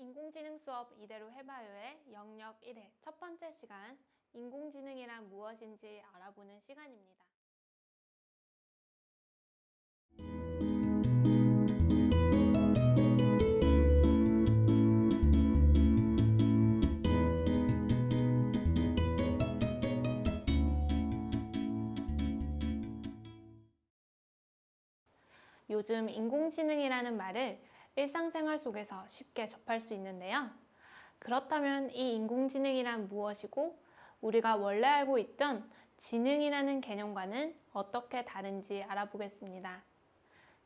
인공지능 수업 이대로 해봐요의 영역 1회 첫 번째 시간 인공지능이란 무엇인지 알아보는 시간입니다. 요즘 인공지능이라는 말을 일상생활 속에서 쉽게 접할 수 있는데요. 그렇다면 이 인공지능이란 무엇이고 우리가 원래 알고 있던 지능이라는 개념과는 어떻게 다른지 알아보겠습니다.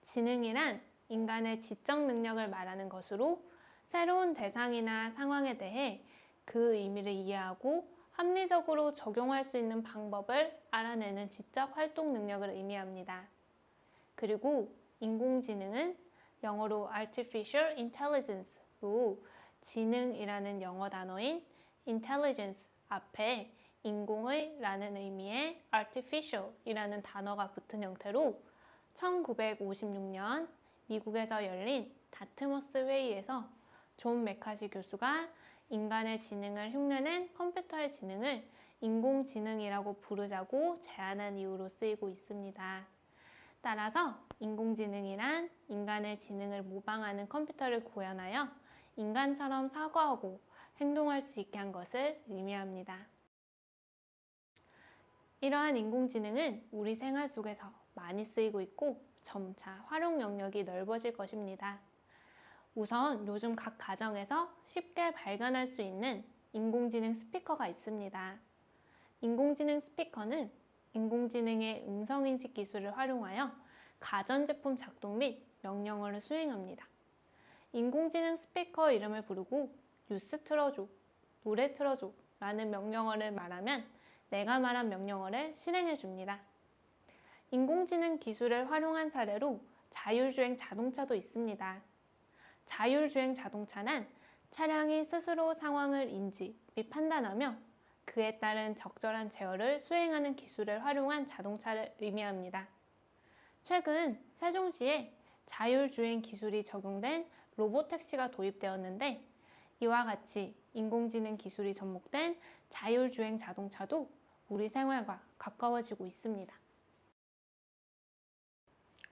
지능이란 인간의 지적 능력을 말하는 것으로 새로운 대상이나 상황에 대해 그 의미를 이해하고 합리적으로 적용할 수 있는 방법을 알아내는 지적 활동 능력을 의미합니다. 그리고 인공지능은 영어로 artificial intelligence로 지능이라는 영어 단어인 intelligence 앞에 인공의 라는 의미의 artificial이라는 단어가 붙은 형태로 1956년 미국에서 열린 다트머스 회의에서 존 메카시 교수가 인간의 지능을 흉내낸 컴퓨터의 지능을 인공지능이라고 부르자고 제안한 이유로 쓰이고 있습니다. 따라서 인공지능이란 인간의 지능을 모방하는 컴퓨터를 구현하여 인간처럼 사고하고 행동할 수 있게 한 것을 의미합니다. 이러한 인공지능은 우리 생활 속에서 많이 쓰이고 있고 점차 활용 영역이 넓어질 것입니다. 우선 요즘 각 가정에서 쉽게 발견할 수 있는 인공지능 스피커가 있습니다. 인공지능 스피커는 인공지능의 음성인식 기술을 활용하여 가전제품 작동 및 명령어를 수행합니다. 인공지능 스피커 이름을 부르고 뉴스 틀어줘, 노래 틀어줘 라는 명령어를 말하면 내가 말한 명령어를 실행해 줍니다. 인공지능 기술을 활용한 사례로 자율주행 자동차도 있습니다. 자율주행 자동차는 차량이 스스로 상황을 인지 및 판단하며 그에 따른 적절한 제어를 수행하는 기술을 활용한 자동차를 의미합니다. 최근 세종시에 자율주행 기술이 적용된 로보택시가 도입되었는데 이와 같이 인공지능 기술이 접목된 자율주행 자동차도 우리 생활과 가까워지고 있습니다.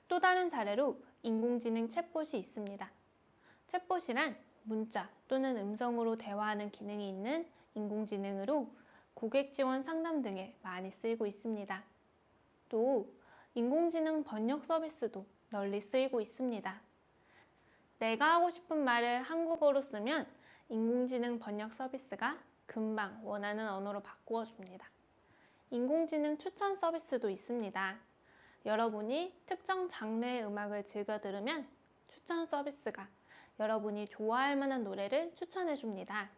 또 다른 사례로 인공지능 챗봇이 있습니다. 챗봇이란 문자 또는 음성으로 대화하는 기능이 있는 인공지능으로 고객 지원 상담 등에 많이 쓰이고 있습니다. 또 인공지능 번역 서비스도 널리 쓰이고 있습니다. 내가 하고 싶은 말을 한국어로 쓰면 인공지능 번역 서비스가 금방 원하는 언어로 바꾸어 줍니다. 인공지능 추천 서비스도 있습니다. 여러분이 특정 장르의 음악을 즐겨 들으면 추천 서비스가 여러분이 좋아할 만한 노래를 추천해 줍니다.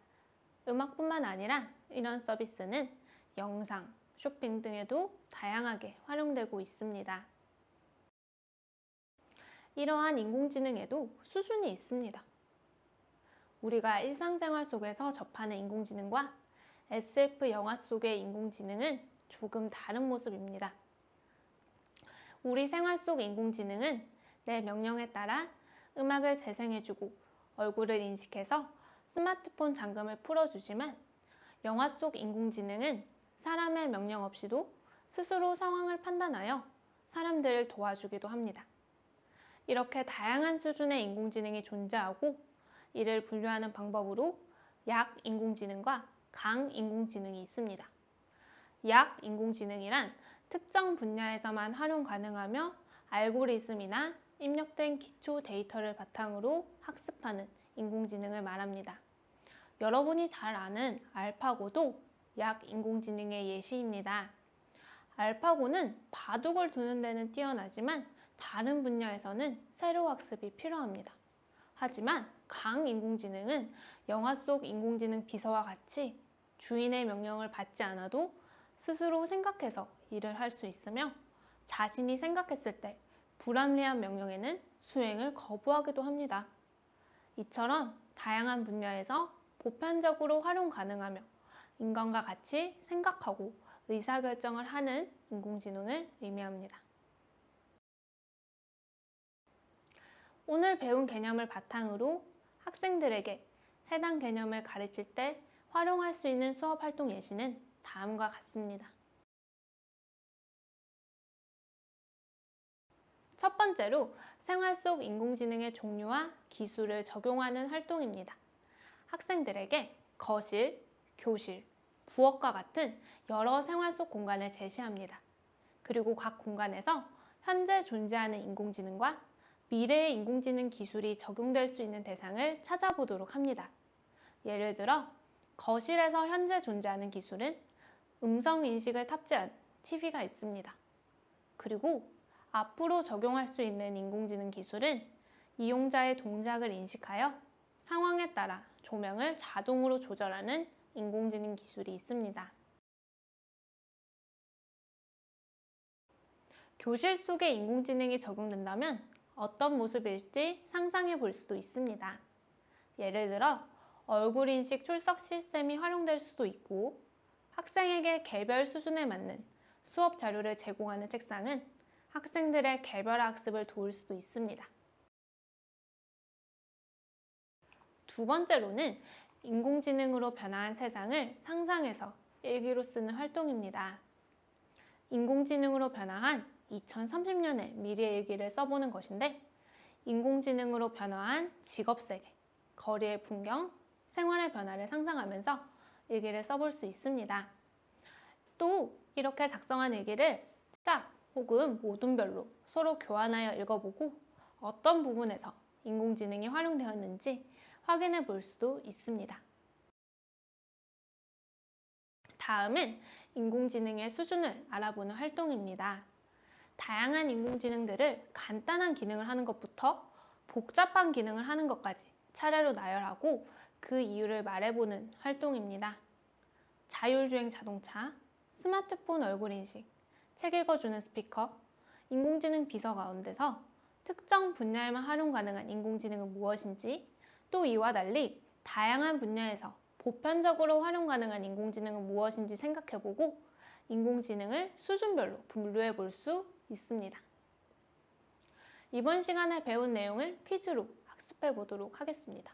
음악뿐만 아니라 이런 서비스는 영상, 쇼핑 등에도 다양하게 활용되고 있습니다. 이러한 인공지능에도 수준이 있습니다. 우리가 일상생활 속에서 접하는 인공지능과 SF 영화 속의 인공지능은 조금 다른 모습입니다. 우리 생활 속 인공지능은 내 명령에 따라 음악을 재생해주고 얼굴을 인식해서 스마트폰 잠금을 풀어주지만 영화 속 인공지능은 사람의 명령 없이도 스스로 상황을 판단하여 사람들을 도와주기도 합니다. 이렇게 다양한 수준의 인공지능이 존재하고 이를 분류하는 방법으로 약 인공지능과 강 인공지능이 있습니다. 약 인공지능이란 특정 분야에서만 활용 가능하며 알고리즘이나 입력된 기초 데이터를 바탕으로 학습하는 인공지능을 말합니다. 여러분이 잘 아는 알파고도 약 인공지능의 예시입니다. 알파고는 바둑을 두는 데는 뛰어나지만 다른 분야에서는 새로 학습이 필요합니다. 하지만 강 인공지능은 영화 속 인공지능 비서와 같이 주인의 명령을 받지 않아도 스스로 생각해서 일을 할 수 있으며 자신이 생각했을 때 불합리한 명령에는 수행을 거부하기도 합니다. 이처럼 다양한 분야에서 보편적으로 활용 가능하며 인간과 같이 생각하고 의사결정을 하는 인공지능을 의미합니다. 오늘 배운 개념을 바탕으로 학생들에게 해당 개념을 가르칠 때 활용할 수 있는 수업 활동 예시는 다음과 같습니다. 첫 번째로 생활 속 인공지능의 종류와 기술을 적용하는 활동입니다. 학생들에게 거실, 교실, 부엌과 같은 여러 생활 속 공간을 제시합니다. 그리고 각 공간에서 현재 존재하는 인공지능과 미래의 인공지능 기술이 적용될 수 있는 대상을 찾아보도록 합니다. 예를 들어, 거실에서 현재 존재하는 기술은 음성 인식을 탑재한 TV가 있습니다. 그리고 앞으로 적용할 수 있는 인공지능 기술은 이용자의 동작을 인식하여 상황에 따라 조명을 자동으로 조절하는 인공지능 기술이 있습니다. 교실 속에 인공지능이 적용된다면 어떤 모습일지 상상해 볼 수도 있습니다. 예를 들어 얼굴 인식 출석 시스템이 활용될 수도 있고 학생에게 개별 수준에 맞는 수업 자료를 제공하는 책상은 학생들의 개별 학습을 도울 수도 있습니다. 두 번째로는 인공지능으로 변화한 세상을 상상해서 일기로 쓰는 활동입니다. 인공지능으로 변화한 2030년의 미래 일기를 써보는 것인데, 인공지능으로 변화한 직업 세계, 거리의 풍경, 생활의 변화를 상상하면서 일기를 써볼 수 있습니다. 또 이렇게 작성한 일기를 짝 혹은 모둠별로 서로 교환하여 읽어보고 어떤 부분에서 인공지능이 활용되었는지 확인해 볼 수도 있습니다. 다음은 인공지능의 수준을 알아보는 활동입니다. 다양한 인공지능들을 간단한 기능을 하는 것부터 복잡한 기능을 하는 것까지 차례로 나열하고 그 이유를 말해보는 활동입니다. 자율주행 자동차, 스마트폰 얼굴 인식, 책 읽어주는 스피커, 인공지능 비서 가운데서 특정 분야에만 활용 가능한 인공지능은 무엇인지 또 이와 달리 다양한 분야에서 보편적으로 활용 가능한 인공지능은 무엇인지 생각해보고 인공지능을 수준별로 분류해 볼 수 있습니다. 이번 시간에 배운 내용을 퀴즈로 학습해 보도록 하겠습니다.